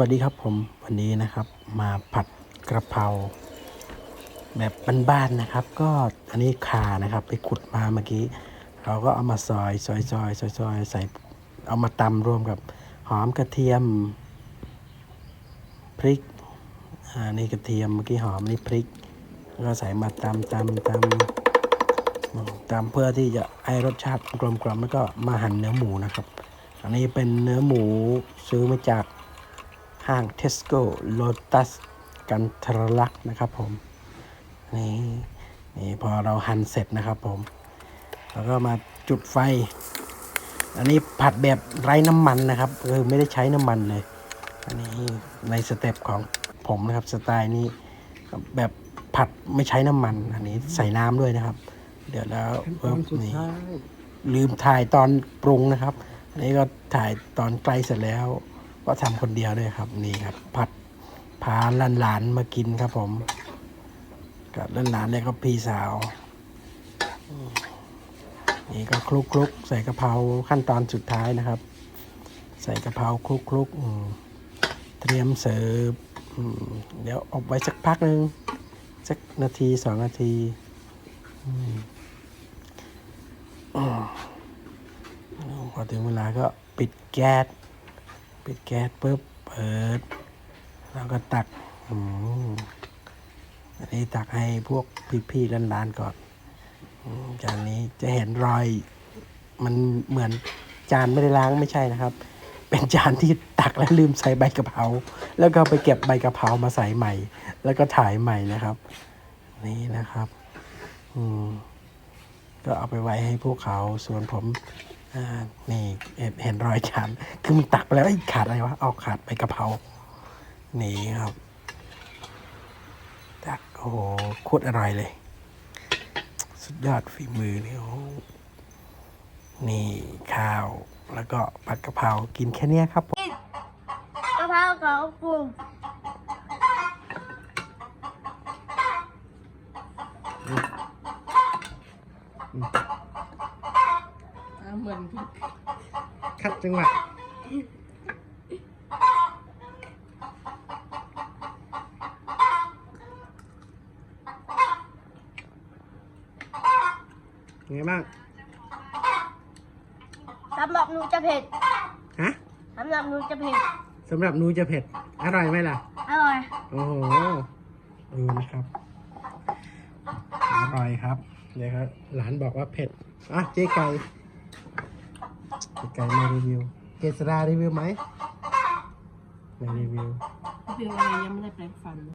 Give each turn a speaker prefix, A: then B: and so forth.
A: วัสดีครับผมวันนี้นะครับมาผัดกระเพราแบบบ้านๆนะครับ ก็อันนี้ขานะครับ ไปขุดมาเมื่อกี้ เราก็เอามาซอยซอยซอยซอยซอยใส่เอามาตำรวมกับหอมกระเทียมพริกอ่านี่กระเทียมเมื่อกี้หอมนี่พริกก็ใส่มาตำตำตำตำเพื่อที่จะให้รสชาติกลมกล่อมแล้วก็มาหั่นเนื้อหมูนะครับ อันนี้เป็นเนื้อหมูซื้อมาจาก ห้างเทสโก้โลตัสกันทรลักษ์นะครับผม นี่นี่พอเราหั่นเสร็จนะครับผม แล้วก็มาจุดไฟ อันนี้ผัดแบบไร้น้ำมันนะครับคือไม่ได้ใช้น้ำมันเลย อันนี้ในสเต็ปของผมนะครับสไตล์นี้แบบผัดไม่ใช้น้ำมัน อันนี้ใส่น้ำด้วยนะครับ เดี๋ยวแล้ว
B: ตอนสุด
A: นี่
B: ท้าย
A: ลืมถ่ายตอนปรุงนะครับ อันนี้ก็ถ่ายตอนใกล้เสร็จแล้ว ก็ทำคนเดียวด้วยครับ นี่ครับ ผัดพาหลานๆมากินครับ ผมกับหลานๆเนี่ยก็พี่สาว นี่ก็คลุกคลุกใส่กะเพราขั้นตอนสุดท้ายนะครับ ใส่กะเพราคลุกคลุกๆเตรียมเสิร์ฟเดี๋ยวอบไว้สักพักหนึ่งสักนาทีสองนาทีอืมพอถึงเวลาก็ปิดแก๊ส ปิดแก๊สปุ๊บเปิด แล้วก็ตักอันนี้ตักให้พวกพี่ๆร้านๆก่อนจานนี้จะเห็นรอย มันเหมือนจานไม่ได้ล้างไม่ใช่นะครับ เป็นจานที่ตักแล้วลืมใส่ใบกะเพราแล้วก็ไปเก็บใบกะเพรามาใส่ใหม่ แล้วก็ถ่ายใหม่นะครับ นี่นะครับ อืมก็เอาไปไว้ให้พวกเขาส่วนผม นี่เห็นเห็นรอยจานคือมันตักไปแล้วไอ้ยขาดอะไรวะเอาขาดไปกะเพรานี่ครับตักโอ้โหโคตรอร่อยเลย สุดยอดฝีมือนี่โอ้โหนี่ข้าวแล้วก็ผัดกะเพรากินแค่เนี้ยครับผม
C: กะเพราของกลุ่ม
B: อ่า เหมือนพี่คัดจังหวะไงบ้าง
C: สำหรับหนูจะเผ็ด
B: ฮะ
C: สำหรับหนูจะเผ็ด
B: สำหรับหนูจะเผ็ด อร่อยไหมล่ะ
C: อร่อย
B: โอ้โหดูนะครับ อร่อยครับเดี๋ยวครับ หลานบอกว่าเผ็ด อะเจ๊ไก่เจ๊ ไก่มารีวิวเกษรารีวิวไหมมารีวิว
D: เพียงอะไรยังไม่ได้แปลงฟัน